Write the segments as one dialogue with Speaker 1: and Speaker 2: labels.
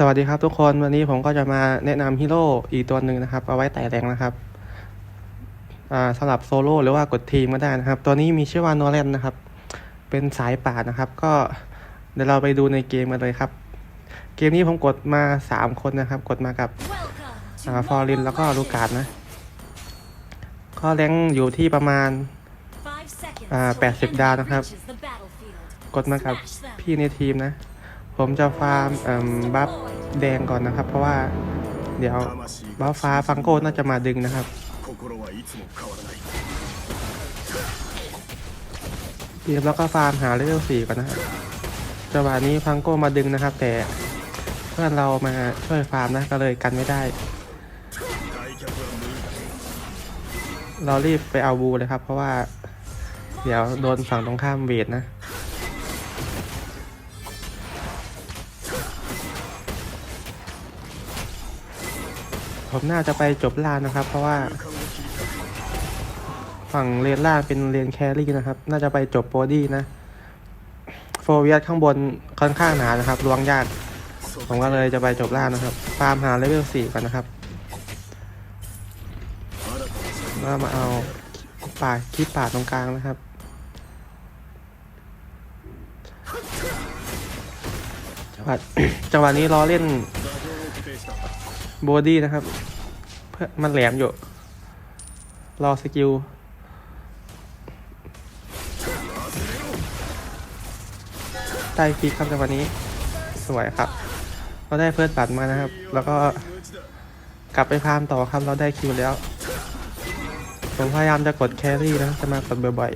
Speaker 1: สวัสดีครับทุกคนวันนี้ผมก็จะมาแนะนำฮีโร่อีกตัวหนึ่งนะครับ เอาไว้ไต่แรงนะครับสำหรับโซโล่หรือว่ากดทีมก็ได้นะครับ ตัวนี้มีชื่อว่าโนแลนนะครับ เป็นสายป่านะครับ ก็เดี๋ยวเราไปดูในเกมกันเลยครับ เกมนี้ผมกดมาสามคนนะครับ กดมากับฟอร์รินแล้วก็ลูกาดนะ ก็แรงอยู่ที่ประมาณ 80 ดา
Speaker 2: ว
Speaker 1: นะครั
Speaker 2: บ
Speaker 1: กดมากับพี่ในทีมนะ ผมจะฟาร์มบัฟแดงก่อนนะครับ เพราะว่าเดี๋ยวบัฟฟ้าฟังโก้น่าจะมาดึงนะครับเตรียมแล้วก็ฟาร์มหาเลเวลสี่ก่อนนะครับจังหวะนี้ฟังโก้มาดึงนะครับ แต่เพื่อนเรามาช่วยฟาร์มนะก็เลยกันไม่ได้ เรารีบไปเอาบูเลยครับ เพราะว่า เดี๋ยวโดนฝั่งตรงข้ามเวทนะ ผมน่าจะไปจบล่างนะครับ เพราะว่า ฝั่งเลนล่างเป็นเลนแครี่นะครับ น่าจะไปจบโบดี้นะ โฟเวียสข้างบนค่อนข้างหนานะครับลวงยากผมก็เลยจะไปจบล่านะครับ ฟาร์มหาเลเวลสี่ก่อนนะครับมามาเอาป่าคิดป่าตรงกลางนะครับจังหวะจังหวะนี้รอเล่น บอดี้นะครับ เพื่อมันแหลมอยู่ รอสกิลได้คลิกครับจังหวะนี้ สวยครับ เราได้เฟิร์สบัตรมานะครับ แล้วก็กลับไปฟาร์มต่อครับ เราได้คิวแล้ว ผมพยายามจะกดแครี่นะ จะมากดบ่อย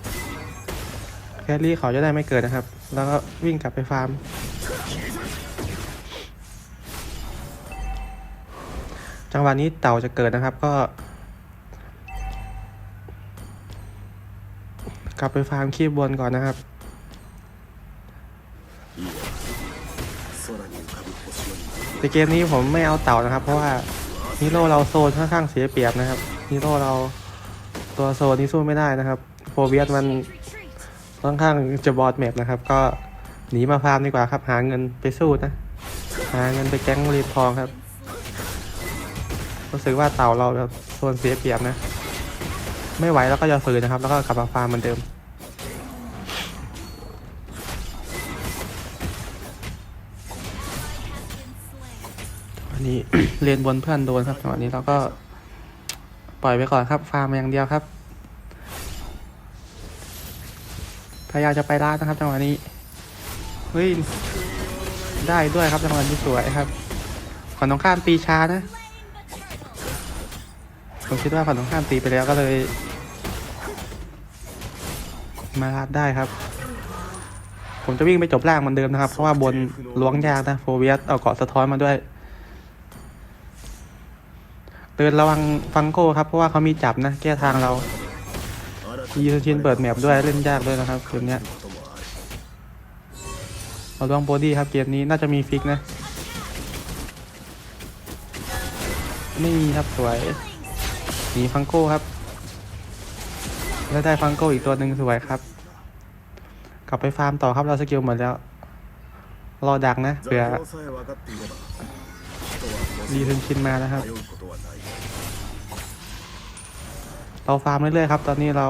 Speaker 1: ๆ แครี่เขาจะได้ไม่เกิดนะครับ แล้วก็วิ่งกลับไปฟาร์ม จังหวะนี้เต่าจะเกิดนะครับก็ กลับไปฟาร์มคีบบนก่อนนะครับแต่เกมนี้ผมไม่เอาเต่านะครับ เพราะว่าฮีโรเราโซนค่อนข้างเสียเปรียบนะครับฮีโรเราตัวโซนนี้สู้ไม่ได้นะครับโฟเวียตมันค่อนข้างจะบอดแมปนะครับ ก็หนีมาฟาร์มดีกว่าครับ หาเงินไปสู้นะ หาเงินไปแก๊งรียนทองครับ รู้สึกว่าเต่าเราแบบโซนเสียเปรียบนะ ไม่ไหวแล้วก็จะฝืนนะครับ แล้วก็กลับมาฟาร์มเหมือนเดิมวันนี้เรียนบนเพื่อนโดนครับจังหวะนี้เราก็ปล่อยไปก่อนครับ ฟาร์มอย่างเดียวครับ พยายามจะไปล่านะครับจังหวะนี้ เฮ้ย ได้ด้วยครับจังหวะนี้สวยครับฝั่งตรงข้ามตีชานะ ผมคิดว่าฝั่งตรงข้ามตีไปแล้วก็เลย มาลัดได้ครับ ผมจะวิ่งไปจบล่างเหมือนเดิมนะครับ เพราะว่าบนล้วงยากนะโฟเวียสเอาเกาะสะท้อนมาด้วยเตือนระวังฟังโก้ครับ เพราะว่าเขามีจับนะแก้ทางเรายูชินเปิดแมปด้วยเล่นยากด้วยนะครับเกมนี้เราล้วงโบดี้ครับเกมนี้น่าจะมีฟิกนะ ไม่มีครับสวย มีฟังโก้ครับ แล้วได้ฟังโก้อีกตัวหนึ่งสวยครับ กลับไปฟาร์มต่อครับเราสกิลหมดแล้ว รอดักนะเผื่อดีทึนชินมาแล้วครับ เราฟาร์มเรื่อยๆครับ ตอนนี้เรา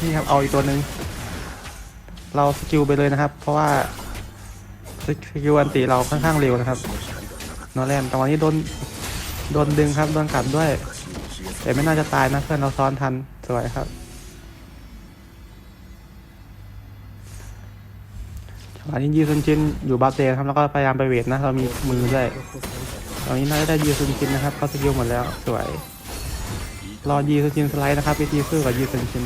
Speaker 1: นี่ครับเอาอีกตัวหนึ่งเราสกิลไปเลยนะครับ เพราะว่าสกิลอันตีเราค่อนข้างเร็วนะครับนอแลนต่วันนี้โดน โดนดึงครับ โดนกัดด้วย แต่ไม่น่าจะตายนะเพื่อนเราซ้อนทัน สวยครับจังหวะนี้ยีซุนจินอยู่บัฟเดย์ครับแล้วก็พยายามไปเวทนะเรามีมือด้วยตอนนี้น่าจะได้ยีซุนจินนะครับเขาสกิลหมดแล้วสวย รอยีซุนจินสไลด์นะครับวิธีสู้กับยีซุนจิน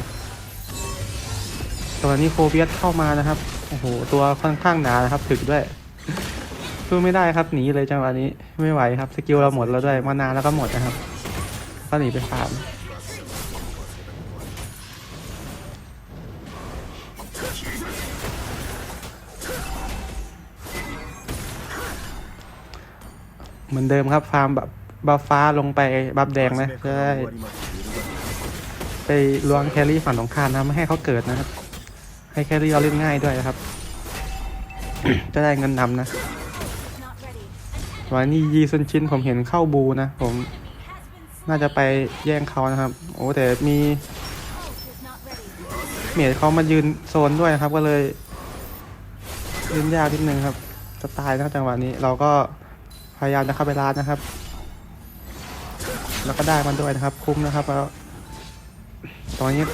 Speaker 1: ตอนนี้โฟเบียสเข้ามานะครับโอ้โหตัวค่อนข้างหนานะครับถึกด้วย สู้ไม่ได้ครับหนีเลยจังหวะนี้ไม่ไหวครับสกิลเราหมดแล้วด้วยมานานแล้วก็หมดนะครับก็หนีไปสามเหมือนเดิมครับฟาร์มแบบบัฟฟ้าลงไปบัฟแดงนะ
Speaker 3: จะได้
Speaker 1: ไปล้วงแครี่ฝั่งของคานนะไม่ให้เขาเกิดนะครับ ให้แครี่เราเล่นง่ายด้วยครับ จะได้เงินนำนะ วันนี้ยีซุนชินผมเห็นเข้าบูนะ ผมน่าจะไปแย่งเขานะครับ โอ้แต่มีเมียเขามายืนโซนด้วยนะครับ ก็เลยยืนยากนิดนึงครับ จะตายนะจังหวะนี้เราก็พยายามจะเข้าไปร้านนะครับ แล้วก็ได้มันด้วยนะครับ คุ้มนะครับแล้วตอนนี้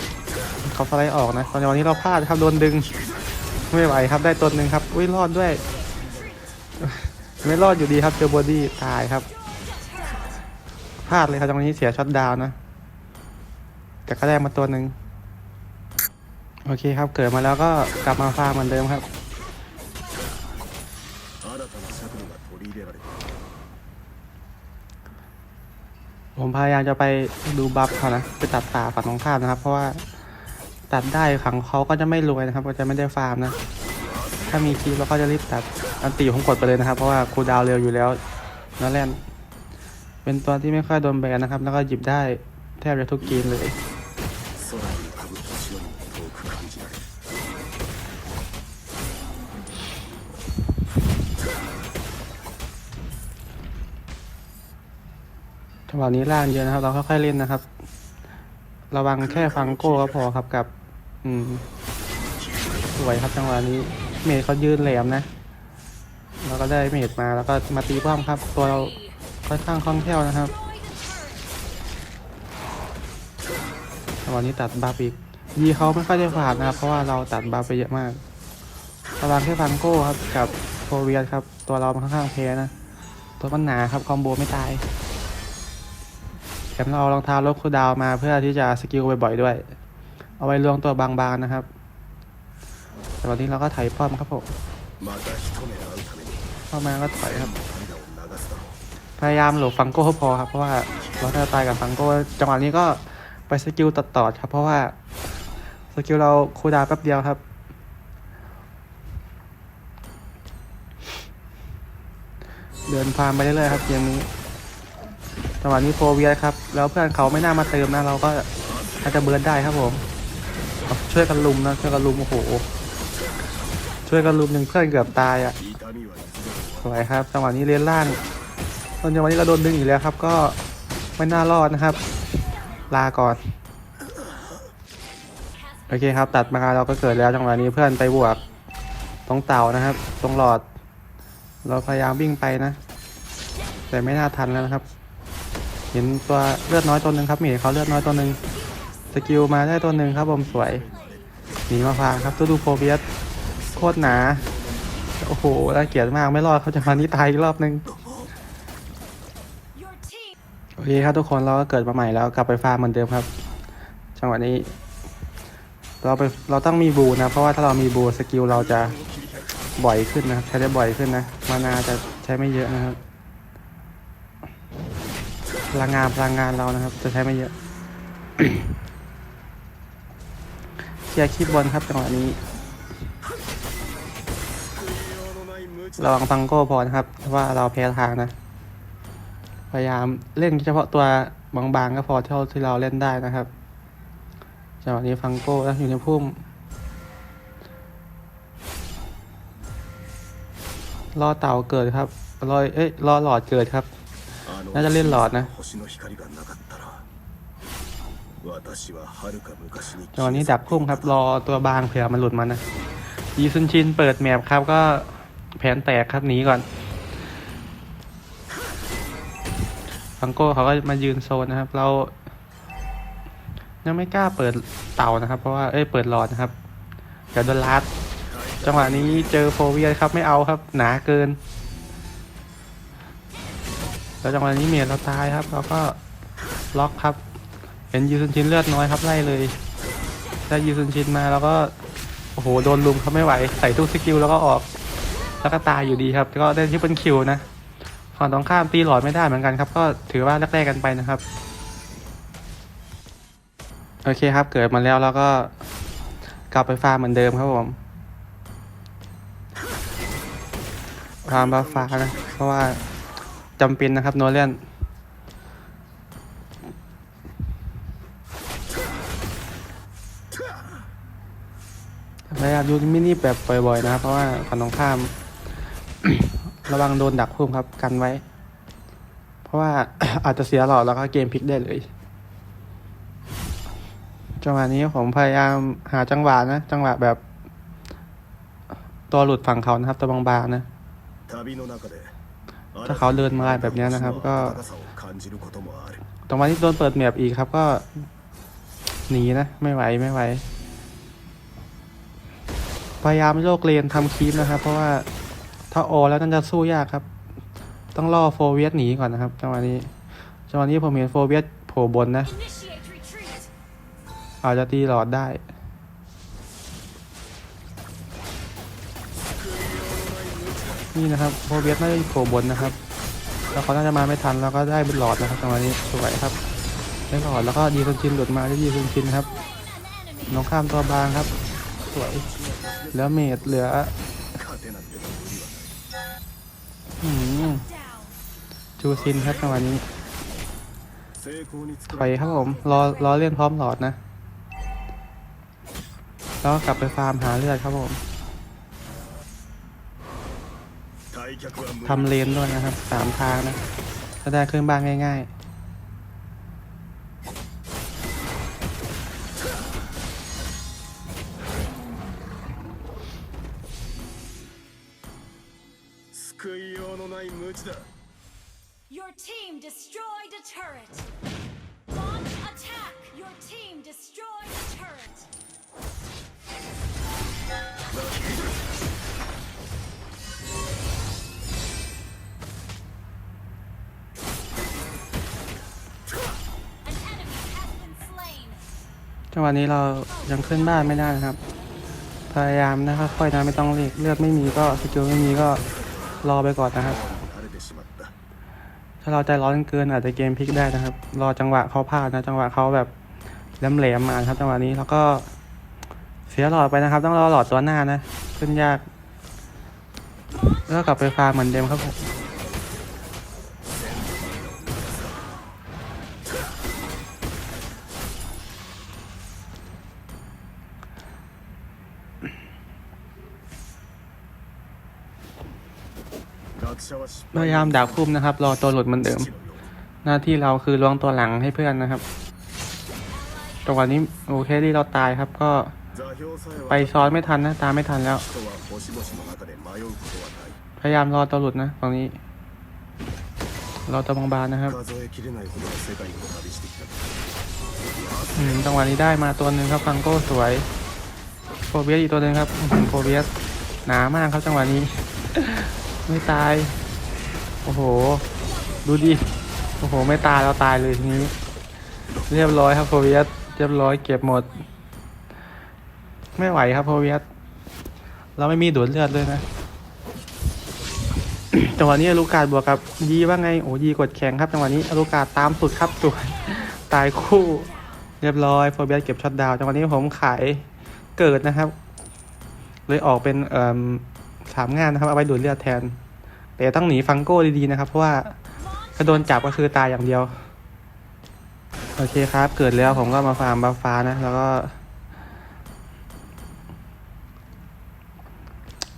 Speaker 1: เขาสไลด์ออกนะตอนนี้เราพลาดครับโดนดึง ไม่ไหวครับได้ตัวหนึ่งครับ อุ้ยรอดด้วย ไม่รอดอยู่ดีครับเจอบอดี้ตายครับพลาดเลยครับตรงนี้เสียช็อตดาวนะแต่ก็ได้มาตัวหนึ่งโอเคครับเกิดมาแล้วก็กลับมาฟาร์มเหมือนเดิมครับ ผมพยายามจะไปดูบัฟเขานะไปตัดตาฝั่งตรงข้ามนะครับ เพราะว่าตัดได้ขังเขาก็จะไม่รวยนะครับ ก็จะไม่ได้ฟาร์มนะ ถ้ามีคลิปเราก็จะรีบตัด อันตีผมกดไปเลยนะครับ เพราะว่าคูดาวเร็วอยู่แล้วนอแลนเป็นตัวที่ไม่ค่อยโดนแบนนะครับ แล้วก็หยิบได้แทบจะทุกกีมเลยจังหวะนี้ล่างเยอะนะครับ เราค่อยๆเล่นนะครับ ระวังแค่ฟังโก้ก็พอครับกับ อืม สวยครับจังหวะนี้ เมดเขายืนแหลมนะเราก็ได้เมดมาแล้วก็มาตีป้อมครับ ตัวเราค่อนข้างคล่องแคล่วนะครับจังหวะนี้ตัดบัฟอีกยีเขาไม่ค่อยได้ฝาดนะครับ เพราะว่าเราตัดบัฟไปเยอะมากระวังแค่ฟังโก้ครับกับโฟเวียสครับ ตัวเราค่อนข้างแพ้นะ ตัวมันหนาครับคอมโบไม่ตายแถมเราเอารองเท้าลบคูดาวมาเพื่อที่จะสกิลบ่อยๆด้วย เอาไว้ลวงตัวบางๆนะครับ แต่ตอนนี้เราก็ไถป้อมครับผมเข้ามาก็ถอยครับ พยายามหลบฟังโก้พอครับเพราะว่าเราถ้าตายกับฟังโก้จังหวะนี้ก็ไปสกิลตัดต่อครับ เพราะว่าสกิลเราคูดาแป๊บเดียวครับเดินพามไปเรื่อยๆครับเกมนี้จังหวะนี้โฟเวียครับ แล้วเพื่อนเขาไม่น่ามาเติมนะ เราก็อาจจะเบิร์นได้ครับผม ช่วยกันลุมนะ ช่วยกันลุมโอ้โห ช่วยกันลุมหนึ่งเพื่อนเกือบตายอะสวยครับจังหวะนี้เลนล่างตอนจังหวะนี้เราโดนดึงอีกแล้วครับ ก็ไม่น่ารอดนะครับ ลาก่อนโอเคครับ ตัดมาเราก็เกิดแล้วจังหวะนี้เพื่อนไปบวก ตรงเต่านะครับ ตรงหลอด เราพยายามวิ่งไปนะ แต่ไม่น่าทันแล้วนะครับ เห็นตัวเลือดน้อยตัวหนึ่งครับมีเขาเลือดน้อยตัวหนึ่งสกิลมาได้ตัวหนึ่งครับผมสวยหนีมาพางครับตัวดูโฟเบียส โคตรหนา โอ้โหน่าเกลียดมากไม่รอดเขาจะมานี้ตายอีกรอบนึง โอเคครับทุกคนเราก็เกิดมาใหม่แล้วกลับไปฟาร์มเหมือนเดิมครับ จังหวะนี้ เราไปเราต้องมีบูนะ เพราะว่าถ้าเรามีบูสกิลเราจะบ่อยขึ้นนะใช้ได้บ่อยขึ้นนะมานาจะใช้ไม่เยอะนะครับพลังงานพลังงานเรานะครับ จะใช้ไม่เยอะเคลียร์คลิปบอลครับจังหวะนี้ ระวังฟังโก้พอนะครับเพราะว่าเราแพ้ทางนะ พยายามเล่นเฉพาะตัวบางๆก็พอเท่าที่เราเล่นได้นะครับจังหวะนี้ฟังโก้แล้อยู่ในพุ่มรอเต่าเกิดครับรอเอ้ยรอหลอดเกิดครับ น่าจะเล่นหลอดนะจังหวะนี้ดับพุ่มครับ รอตัวบางเผื่อมันหลุดมานะยีซุนชินเปิดแมปครับก็ แผนแตกครับหนีก่อนฟังโก้เขาก็มายืนโซนนะครับ เรา ยังไม่กล้าเปิดเต่านะครับ เพราะว่าเอ้ยเปิดหลอดนะครับเดี๋ยวโดนลัดจังหวะนี้เจอโฟเวียครับไม่เอาครับ หนาเกิน แล้วจังหวะนี้เมียเราตายครับ เราก็ล็อกครับ เห็นยูซุนชินเลือดน้อยครับไล่เลยได้ยูซุนชินมาแล้วก็โอ้โหโดนลุมเขาไม่ไหว ใส่ทุกสกิลแล้วก็ออก แล้วก็ตายอยู่ดีครับ ก็ได้ที่เป็นคิวนะฝั่งตรงข้ามตีหลอดไม่ได้เหมือนกันครับ ก็ถือว่าแรกๆกันไปนะครับ โอเคครับ เกิดมาแล้วแล้วก็กลับไปฟาร์มเหมือนเดิมครับผมฟาร์มบาฟ้านะ เพราะว่าจำเป็นนะครับโนเลียนพยายามดูมินิแบบบ่อยๆนะครับ เพราะว่าฝั่งตรงข้าม ระวังโดนดักพุ่มครับกันไว้ เพราะว่า อาจจะเสียหลอดแล้วก็เกมพลิกได้เลยจังหวะนี้ผมพยายามหาจังหวะนะ จังหวะแบบ ตัวหลุดฝั่งเขานะครับตัวบางๆนะถ้าเขาเดินมาแบบนี้นะครับ ก็ตรงวันที่โดนเปิดแมบอีกครับ ก็หนีนะ ไม่ไหวไม่ไหว พยายามโลกเลนทำคีปนะครับ เพราะว่า ถ้าโอแล้วน่าจะสู้ยากครับ ต้องล่อโฟเวียสหนีก่อนนะครับจังหวะนี้จังหวะนี้ผมเห็นโฟเวียสโผล่บนนะ อาจจะตีหลอดได้ นี่นะครับโฟเวียสไม่โผล่บนนะครับ แล้วเขาน่าจะมาไม่ทันแล้วก็ได้เป็นหลอดนะครับจังหวะนี้สวยครับได้หลอดแล้วก็ดีซุนชินหลุดมาได้ดีซุนชินครับน้องข้ามตัวบางครับ สวยเหลือเมดเหลือ จูซินครับในวัน
Speaker 3: นี้
Speaker 1: ถอยครับผม รอรอเล่นพร้อมหลอดนะ แล้วกลับไปฟาร์มหาเลือดครับผมทำเลนด้วยนะครับสามทางนะจะได้เครื่องบ้านง่าย ๆ จังหวะนี้เรายังขึ้นบ้านไม่ได้นะครับ พยายามนะครับค่อยนะไม่ต้องเรียกเลือดไม่มีก็สกิลไม่มีก็รอไปก่อนนะครับ ถ้าเราใจร้อนเกินอาจจะเกมพลิกได้นะครับ รอจังหวะเขาพลาดนะ จังหวะเขาแบบแหลมๆมาครับ จังหวะนี้แล้วก็เสียหลอดไปนะครับ ต้องรอหลอดตัวหน้านะ ขึ้นยากแล้วกลับไปฟาร์มเหมือนเดิมครับผม พยายามดาบคุ้มนะครับ รอตัวหลุดเหมือนเดิม หน้าที่เราคือล้วงตัวหลังให้เพื่อนนะครับจังหวะนี้โอเคที่เราตายครับก็ไปซ้อนไม่ทันนะ ตามไม่ทันแล้ว พยายามรอตัวหลุดนะตรงนี้ รอตัวบางบานนะครับจังหวะนี้ได้มาตัวหนึ่งครับฟังโก้สวยโฟเบียสอีกตัวหนึ่งครับโฟเบียสหนามากครับจังหวะนี้ ไม่ตาย โอ้โห ดูดิ โอ้โห ไม่ตายเราตายเลยทีนี้ เรียบร้อยครับโฟเบียสเรียบร้อยเก็บหมด ไม่ไหวครับโฟเบียสเราไม่มีดูดเลือดเลยนะจังหวะนี้ลูกาดบวกกับยีว่าไง โอ้ยีกดแข็งครับจังหวะนี้ลูกาดตามสุดครับสวยตายคู่ เรียบร้อยโฟเบียสเก็บช็อตดาวน์จังหวะนี้ผมขายเกิดนะครับ เลยออกเป็นเอ่อ สามงานนะครับ เอาไว้ดูดเลือดแทน แต่ต้องหนีฟังโก้ดีๆนะครับ เพราะว่าถ้าโดนจับก็คือตายอย่างเดียว โอเคครับ เกิดแล้วผมก็มาฟาร์มบัฟฟ้านะ แล้วก็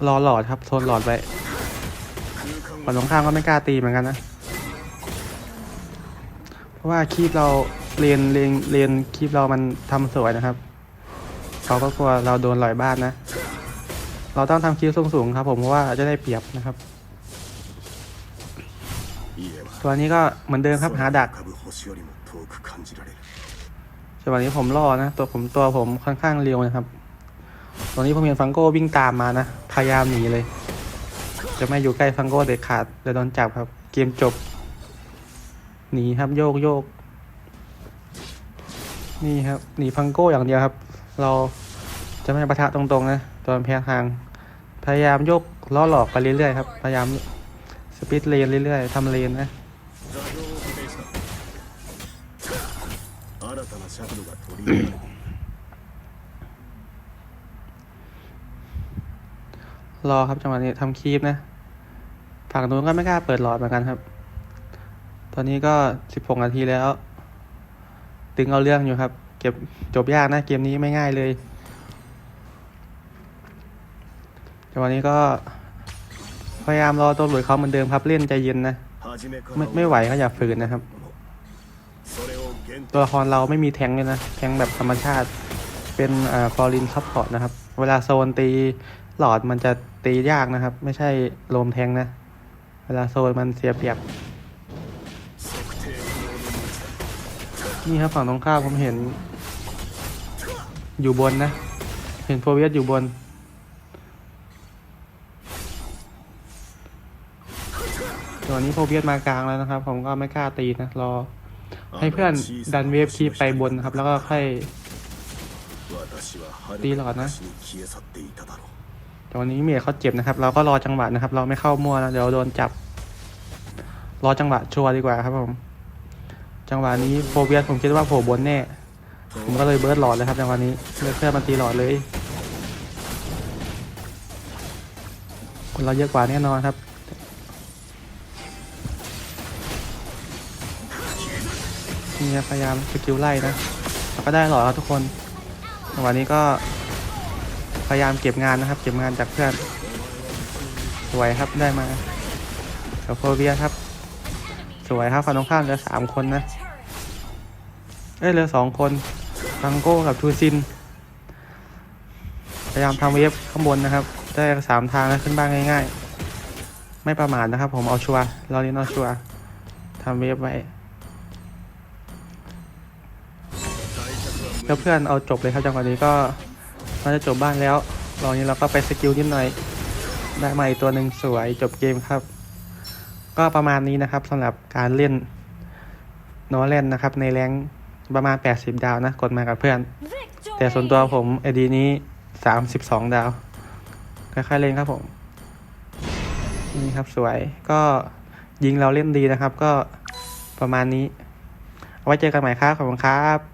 Speaker 1: รอหลอดครับโซนหลอดไว้ฝั่งตรงข้ามก็ไม่กล้าตีเหมือนกันนะ เพราะว่าคีบเราเรียนเรียนเรียนคีบเรามันทำสวยนะครับ เขาก็กลัวเราโดนหลอยบ้านนะ เราต้องทำคิ้วสูงๆครับ ผมเพราะว่าจะได้เปรียบนะครับ ตัวนี้ก็เหมือนเดิมครับหาดักจังหวะนี้ผมล่อนะตัวผมตัวผมค่อนข้างเร็วนะครับ ตอนนี้ผมเห็นฟังโก้วิ่งตามมานะ พยายามหนีเลย จะไม่อยู่ใกล้ฟังโก้เด็ดขาดเดี๋ยวโดนจับครับ เกมจบ หนีครับโยกโยก นี่ครับ หนีฟังโก้อย่างเดียวครับ เราจะไม่ประทะตรงๆนะ ตอนเพียงทางพยายามยกล้อหลอกไปเรื่อยๆครับ พยายามสปีดเลนเรื่อยๆทำเลนนะรอครับจังหวะนี้ทำคีปนะฝั่งนู้นก็ไม่กล้าเปิดหลอดเหมือนกันครับ ตอนนี้ก็สิบหกนาทีแล้ว ตึงเอาเรื่องอยู่ครับ เก็บจบยากนะเกมนี้ไม่ง่ายเลย แต่วันนี้ก็พยายามรอตัวหลุยเขาเหมือนเดิมครับเล่นใจเย็นนะไม่ไม่ไหวก็อย่าฝืนนะครับ ตัวละครเราไม่มีแทงเลยนะ แทงแบบธรรมชาติเป็นอ่าคอรินซับพอร์ตนะครับ เวลาโซนตีหลอดมันจะตียากนะครับ ไม่ใช่โลมแทงนะ เวลาโซนมันเสียเปรียบนี่ครับฝั่งตรงข้ามผมเห็น อยู่บนนะ เห็นโฟเวียตอยู่บน ตอนนี้โพเบียดมากลางแล้วนะครับ ผมก็ไม่กล้าตีนะรอ ให้เพื่อนดันเวฟคีไปบนครับ แล้วก็ค่อยตีหลอดนะตอนนี้เมียเขาเจ็บนะครับ เราก็รอจังหวะนะครับ เราไม่เข้ามั่วนะเดี๋ยวโดนจับ รอจังหวะชัวร์ดีกว่าครับผม จังหวะนี้โฟเบียสผมคิดว่าโผล่บนแน่ ผมก็เลยเบิร์ดหลอดเลยครับจังหวะนี้เลือเพื่อนมาตีหลอดเลย คนเราเยอะกว่าแน่นอนครับ นี่ครับพยายามสกิลไล่นะเราก็ได้หลอดครับทุกคนจังหวะนี้ก็ พยายามเก็บงานนะครับ เก็บงานจากเพื่อนสวยครับได้มากับโฟเวียครับ สวยครับฝั่งตรงข้ามเหลือสามคนนะเอ้ยเหลือสองคนฟังโก้กับทูซิน พยายามทำเวฟข้างบนนะครับ ได้สามทางแล้วขึ้นบ้างง่ายๆ ไม่ประมาทนะครับ ผมเอาชัวร์เราเล่นเอาชัวร์ทำเวฟไว้ แล้วเพื่อนเอาจบเลยครับจังหวะนี้ก็น่าจะจบบ้านแล้วรองนี้เราก็ไปสกิลนิดหน่อยได้มาอีกตัวหนึ่งสวยจบเกมครับ ก็ประมาณนี้นะครับสำหรับการเล่นโนเล่นนะครับ ในแรงประมาณ 80 ดาวนะกดมากับเพื่อน แต่ส่วนตัวผมไอดีนี้ 32 ดาวค่อยๆเล่นครับผมนี่ครับสวยก็ยิงเราเล่นดีนะครับ ก็ประมาณนี้ เอาไว้เจอกันใหม่ครับขอบคุณครับ